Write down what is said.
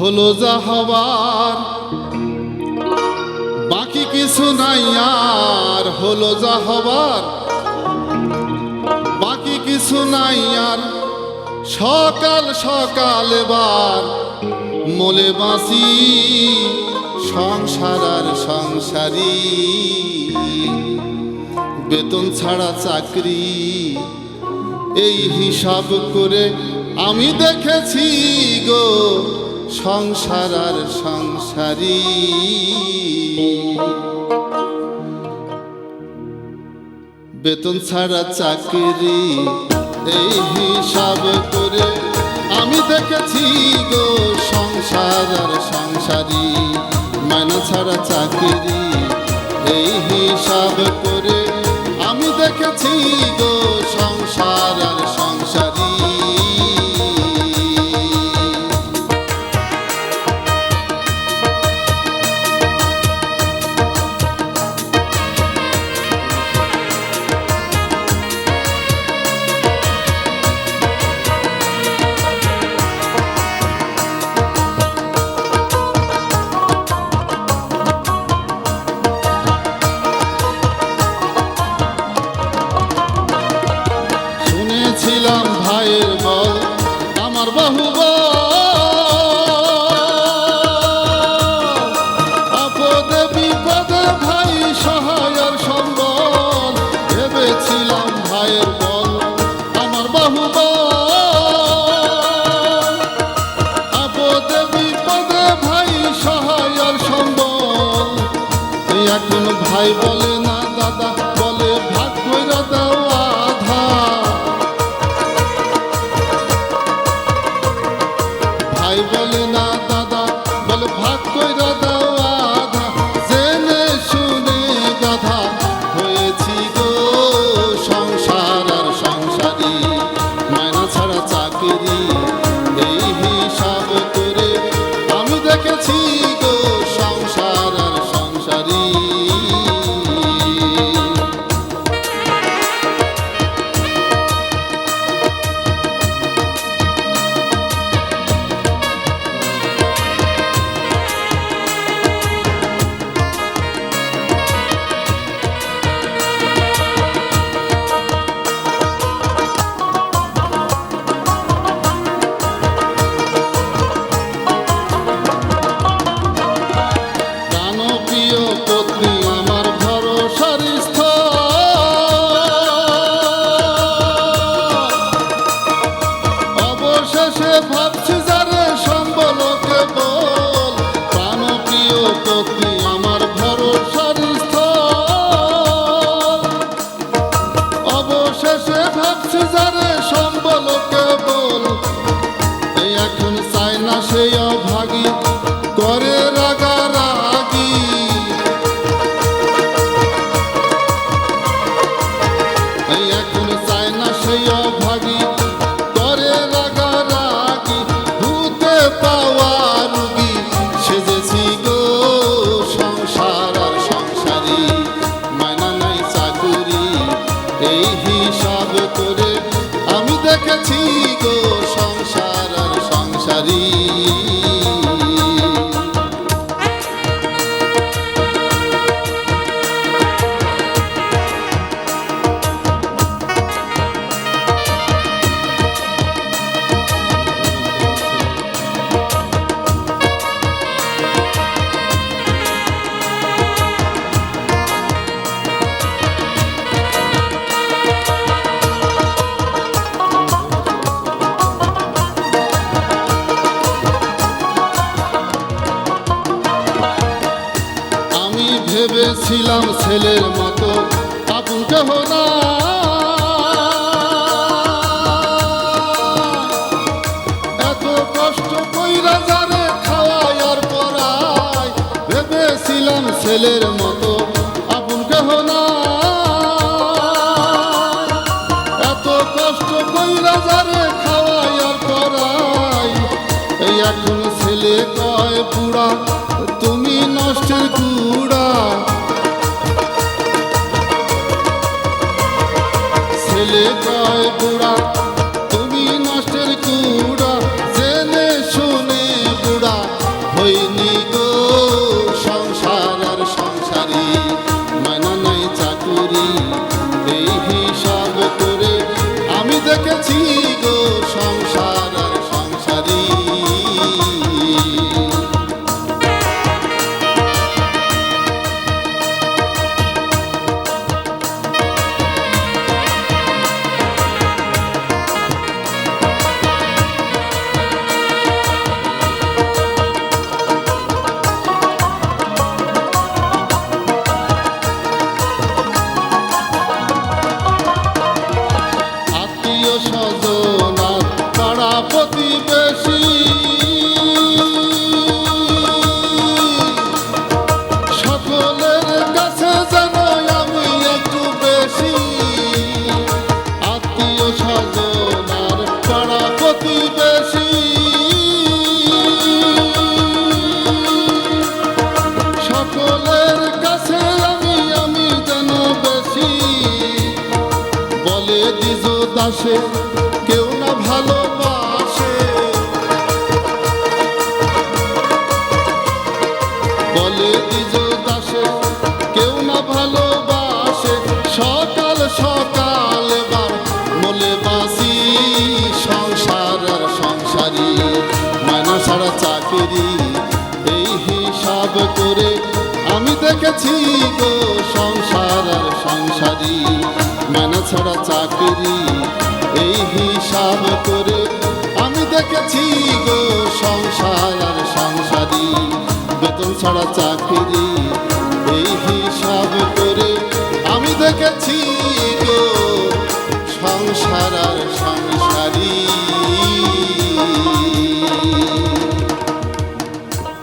হলো যা হবার। বাকি কিছু নাই আর হলো যা হবার। বাকি কিছু নাই আর সকাল সকাল এবার মোলে বাঁচি সংসার আর সংসারী। বেতন ছাড়া চাকরি, এই হিসাব করে আমি দেখেছি গো সংসার আর সংসারি। বেতন ছাড়া চাকরি, এই হিসাব করে আমি দেখেছি গো সংসার আর সংসারি। মানে ছাড়া চাকরি, এই হিসাব করে আমি দেখেছি গো এখন ভাই বলে না দাদা বলে ভাগ দাদা பாவ A little more. দাসে কেউ না ভালোবাসে। বলে দ্বিজ দাসে, কেউ না ভালোবাসে। সকাল সকাল এবার মলে বাসি, সংসার আর সংসারী। মায়না ছাড়া চাকরি, এই হিসাব করে আমি দেখেছি গো সংসার আর সংসারী। মানা ছাড়া চাকরি, এই হিসাব করে আমি দেখেছি গো সংসার আর সংসারি। বেতন ছাড়া চাকরি, এই হিসাব করে আমি দেখেছি গো সংসার আর সংসার।